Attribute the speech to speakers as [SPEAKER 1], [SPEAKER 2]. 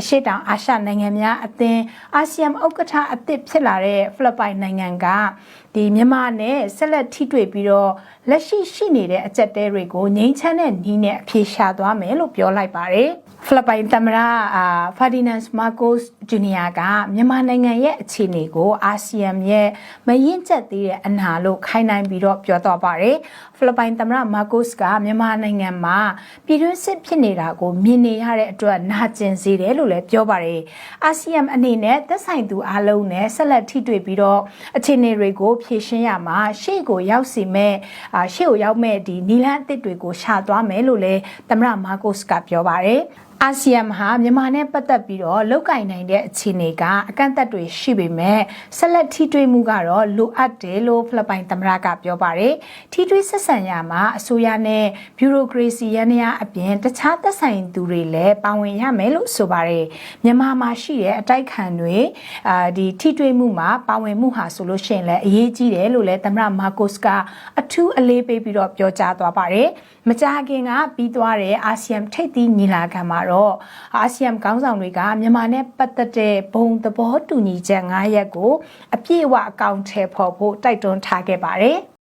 [SPEAKER 1] အရှေ့တောင်အာရှနိုင်ငံများအသင်းအာဆီယံဥက္ကဋ္ဌအသစ်ဖြစ်လာတဲ့ဖိလစ်ပိုင်နိုင်ငံကဒီမြန်မာနဲ့ဆက်လက်ထိတွေ့ပြီးတော့လက်ရှိရှိနေတဲ့အကြက်တဲတွေကိုငြိမ်းချမ်းတဲ့နီးနဲ့အပြေရှာသွားမယ်လို့ပြောလိုက်ပါတယ်ဖိလစ်ပိုင်သမ္မတအာဖာဒီနန်မာကိုစ်ဂျူနီယာကမြန်မာနိုင်ငံရဲ့အခြေအနေကိုအာဆီယံရဲ့မရင်ကျက်သေးတဲ့အနာလို့ခိုင်းနိုင်ပြီးတော့ပြောတော့ပါတယ်ဖိလစ်ပိုင်သမ္မတမာကိုစ်ကမြန်မာနိုင်ငံမှာပြည်တွင်းစစ်ဖြစ်နေတာကိုမြင်နေရတဲ့အတွက်နာကျင်စေတယ်လို့လည်းပြောပါတယ်အာဆီယံအနေနဲ့သက်ဆိုင်သူအလုံးနဲ့ဆက်လက်ထိတွေ့ပြီးတော့အခြေအနေတွေကိုဖြေရှင်းရမှာရှေ့ကိုရောက်စီမဲ့အာရှေ့ကိုရောက်မဲ့ဒီနီလန်းအသစ်တွေကိုရှာသွားမယ်လို့လည်းသမ္မတမာကိုစ်ကပြောပါတယ် အာဆီယံဟာမြန်မာနဲ့ပတ်သက်ပြီးတော့လောက်ကင်နိုင်တဲ့အခြေအနေကအကန့်အသတ်တွေရှိပေမဲ့ဆက်လက်ထိတွေ့မှုကတော့လိုအပ်တယ်လို့ဖိလစ်ပိုင်သမ္မတကပြောပါတယ်။ထိတွေ့ဆက်ဆံရမှာအစိုးရနဲ့ဘျူရိုကရေစီရန်ရာအပြင်တခြားသက်ဆိုင်သူတွေလည်းပါဝင်ရမယ်လို့ဆိုပါတယ်။မြန်မာမှာရှိတဲ့အတိုက်ခံတွေအာဒီထိတွေ့မှုမှာပါဝင်မှုဟာဆိုလို့ရှိရင်လည်းအရေးကြီးတယ်လို့လည်းသမ္မတမာကိုစ်ကအထူးအလေးပေးပြီးတော့ပြောကြားသွားပါတယ်။မကြာခင်ကပြီးသွားတဲ့အာဆီယံထိပ်သီးညီလာခံမှာတော့အာဆီယံခေါင်းဆောင်တွေကမြန်မာနဲ့ပတ်သက်တဲ့ဘုံသဘောတူညီချက်၅ရပ်ကိုအပြည့်အဝအကောင့်ထဲပေါ်ဖို့တိုက်တွန်းထားခဲ့ပါတယ်။